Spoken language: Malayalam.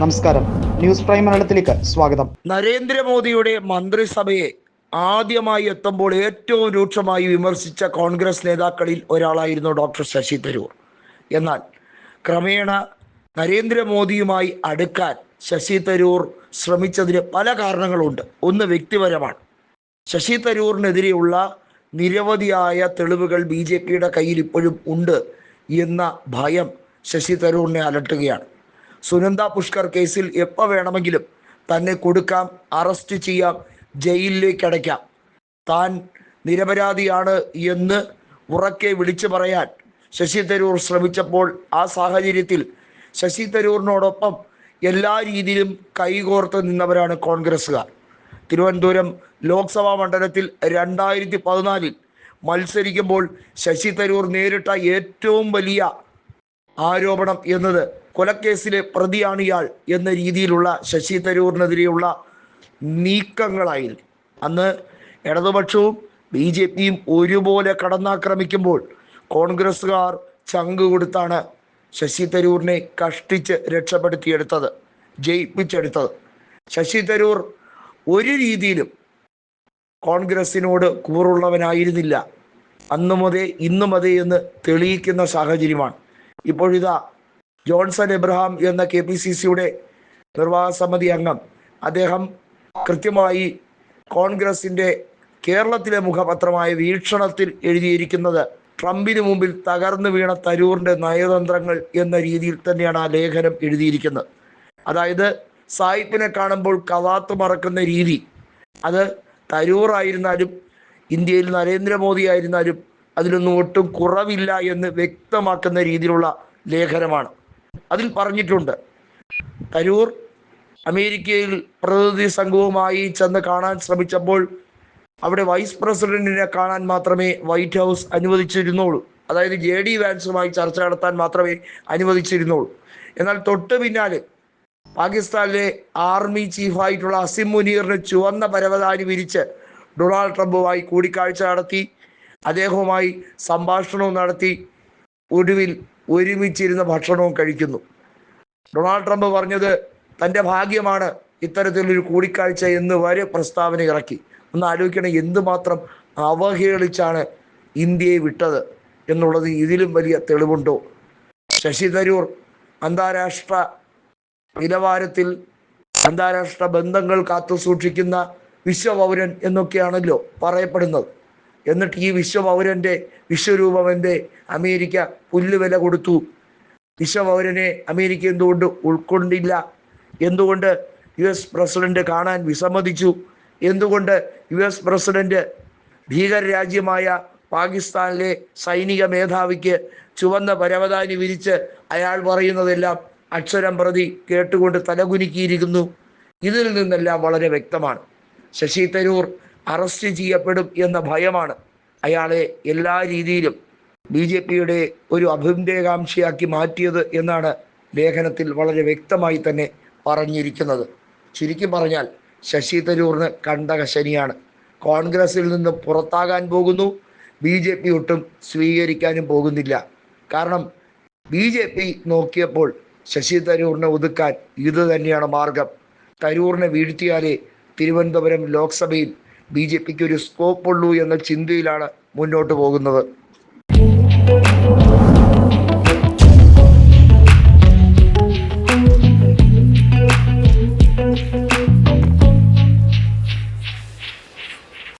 നമസ്കാരം. ന്യൂസ് പ്രൈം മലയാളത്തിലേക്ക് സ്വാഗതം. നരേന്ദ്രമോദിയുടെ മന്ത്രിസഭയെ ആദ്യമായി എത്തുമ്പോൾ ഏറ്റവും രൂക്ഷമായി വിമർശിച്ച കോൺഗ്രസ് നേതാക്കളിൽ ഒരാളായിരുന്നു ഡോക്ടർ ശശി തരൂർ. എന്നാൽ ക്രമേണ നരേന്ദ്രമോദിയുമായി അടുക്കാൻ ശശി തരൂർ ശ്രമിച്ചതിന് പല കാരണങ്ങളുണ്ട്. ഒന്ന് വ്യക്തിപരമാണ്. ശശി തരൂറിനെതിരെയുള്ള നിരവധിയായ തെളിവുകൾ ബി ജെ പിയുടെ കയ്യിൽ ഇപ്പോഴും ഉണ്ട് എന്ന ഭയം ശശി തരൂറിനെ അലട്ടുകയാണ്. സുനന്ദ പുഷ്കർ കേസിൽ എപ്പോൾ വേണമെങ്കിലും തന്നെ കൊടുക്കാം അറസ്റ്റ് ചെയ്യാം ജയിലിലേക്ക് അടയ്ക്കാം. താൻ നിരപരാധിയാണ് എന്ന് ഉറക്കെ വിളിച്ചു പറയാൻ ശശി തരൂർ ശ്രമിച്ചപ്പോൾ ആ സാഹചര്യത്തിൽ ശശി തരൂറിനോടൊപ്പം എല്ലാ രീതിയിലും കൈകോർത്ത് നിന്നവരാണ് കോൺഗ്രസ്സുകാർ. തിരുവനന്തപുരം ലോക്സഭാ മണ്ഡലത്തിൽ രണ്ടായിരത്തി പതിനാലിൽ മത്സരിക്കുമ്പോൾ ശശി തരൂർ നേരിട്ട ഏറ്റവും വലിയ ആരോപണം എന്നത് കൊലക്കേസിലെ പ്രതിയാണ് ഇയാൾ എന്ന രീതിയിലുള്ള ശശി തരൂറിനെതിരെയുള്ള നീക്കങ്ങളായിരിക്കും. അന്ന് ഇടതുപക്ഷവും ബി ജെ പിയും ഒരുപോലെ കടന്നാക്രമിക്കുമ്പോൾ കോൺഗ്രസ്സുകാർ ചങ്ക് കൊടുത്താണ് ശശി തരൂരിനെ കഷ്ടിച്ച് രക്ഷപ്പെടുത്തിയെടുത്തത് ജയിപ്പിച്ചെടുത്തത്. ശശി തരൂർ ഒരു രീതിയിലും കോൺഗ്രസിനോട് കൂറുള്ളവനായിരുന്നില്ല. അന്നു മുതേ ഇന്നു മതേ എന്ന് തെളിയിക്കുന്ന സാഹചര്യമാണ്. ഇപ്പോഴിതാ ജോൺസൺ എബ്രഹാം എന്ന കെ പി സി സിയുടെ നിർവാഹക സമിതി അംഗം. അദ്ദേഹം കൃത്യമായി കോൺഗ്രസിന്റെ കേരളത്തിലെ മുഖപത്രമായ വീക്ഷണത്തിൽ എഴുതിയിരിക്കുന്നത് ട്രംപിന് മുമ്പിൽ തകർന്നു വീണ തരൂറിന്റെ നയതന്ത്രങ്ങൾ എന്ന രീതിയിൽ തന്നെയാണ് ആ ലേഖനം എഴുതിയിരിക്കുന്നത്. അതായത് സായിപ്പിനെ കാണുമ്പോൾ കവാത്ത് മറക്കുന്ന രീതി. അത് തരൂർ തരൂറായിരുന്നാലും ഇന്ത്യയിൽ നരേന്ദ്രമോദി ആയിരുന്നാലും അതിലൊന്നും ഒട്ടും കുറവില്ല എന്ന് വ്യക്തമാക്കുന്ന രീതിയിലുള്ള ലേഖനമാണ്. അതിൽ പറഞ്ഞിട്ടുണ്ട്. തരൂർ അമേരിക്കയിൽ പ്രതിനിധി സംഘവുമായി ചെന്ന് കാണാൻ ശ്രമിച്ചപ്പോൾ അവിടെ വൈസ് പ്രസിഡന്റിനെ കാണാൻ മാത്രമേ വൈറ്റ് ഹൗസ് അനുവദിച്ചിരുന്നുള്ളൂ. അതായത് ജെ ഡി വാൻസുമായി ചർച്ച നടത്താൻ മാത്രമേ അനുവദിച്ചിരുന്നുള്ളൂ. എന്നാൽ തൊട്ട് പിന്നാലെ പാകിസ്ഥാനിലെ ആർമി ചീഫായിട്ടുള്ള അസിം മുനീറിന് ചുവന്ന പരവതാനി വിരിച്ച് ഡൊണാൾഡ് ട്രംപുമായി കൂടിക്കാഴ്ച നടത്തി. അദ്ദേഹവുമായി സംഭാഷണവും നടത്തി. ഒടുവിൽ ഒരുമിച്ചിരുന്ന ഭക്ഷണവും കഴിക്കുന്നു. ഡൊണാൾഡ് ട്രംപ് പറഞ്ഞത് തന്റെ ഭാഗ്യമാണ് ഇത്തരത്തിലൊരു കൂടിക്കാഴ്ച എന്ന് വരെ പ്രസ്താവന ഇറക്കി. ഒന്ന് ആലോചിക്കണം എന്തുമാത്രം അവഹേളിച്ചാണ് ഇന്ത്യയെ വിട്ടത് എന്നുള്ളത് ഇതിലും വലിയ തെളിവുണ്ടോ? ശശി തരൂർ അന്താരാഷ്ട്ര നിലവാരത്തിൽ അന്താരാഷ്ട്ര ബന്ധങ്ങൾ കാത്തു സൂക്ഷിക്കുന്ന വിശ്വപൗരൻ എന്നൊക്കെയാണല്ലോ പറയപ്പെടുന്നത്. എന്നിട്ട് ഈ വിശ്വപൗരന്റെ വിശ്വരൂപമെന്റെ അമേരിക്ക പുല്ലുവില കൊടുത്തു. വിശ്വപൗരനെ അമേരിക്ക എന്തുകൊണ്ട് ഉൾക്കൊണ്ടില്ല? എന്തുകൊണ്ട് യു എസ് പ്രസിഡന്റ് കാണാൻ വിസമ്മതിച്ചു? എന്തുകൊണ്ട് യു എസ് പ്രസിഡന്റ് ഭീകര രാജ്യമായ പാകിസ്ഥാനിലെ സൈനിക മേധാവിക്ക് ചുവന്ന പരവതാനി വിരിച്ച് അയാൾ പറയുന്നതെല്ലാം അക്ഷരം പ്രതി കേട്ടുകൊണ്ട് തലകുനിക്കിയിരിക്കുന്നു. ഇതിൽ നിന്നെല്ലാം വളരെ വ്യക്തമാണ്. ശശി തരൂർ അറസ്റ്റ് ചെയ്യപ്പെടും എന്ന ഭയമാണ് അയാളെ എല്ലാ രീതിയിലും ബി ജെ പിയുടെ ഒരു അഭിന്തേകാംക്ഷയാക്കി മാറ്റിയത് എന്നാണ് ലേഖനത്തിൽ വളരെ വ്യക്തമായി തന്നെ പറഞ്ഞിരിക്കുന്നത്. ചുരുക്കി പറഞ്ഞാൽ ശശി തരൂറിന് കണ്ടക ശനിയാണ്. കോൺഗ്രസിൽ നിന്ന് പുറത്താകാൻ പോകുന്നു ബി ജെ പി ഒട്ടും സ്വീകരിക്കാനും പോകുന്നില്ല. കാരണം ബി ജെ പി നോക്കിയപ്പോൾ ശശി തരൂറിനെ ഒതുക്കാൻ ഇത് തന്നെയാണ് മാർഗം. തരൂറിനെ വീഴ്ത്തിയാലേ തിരുവനന്തപുരം ലോക്സഭയിൽ ബി ജെ പിക്ക് ഒരു സ്കോപ്പ് ഉള്ളൂ എന്ന ചിന്തയിലാണ് മുന്നോട്ട് പോകുന്നത്.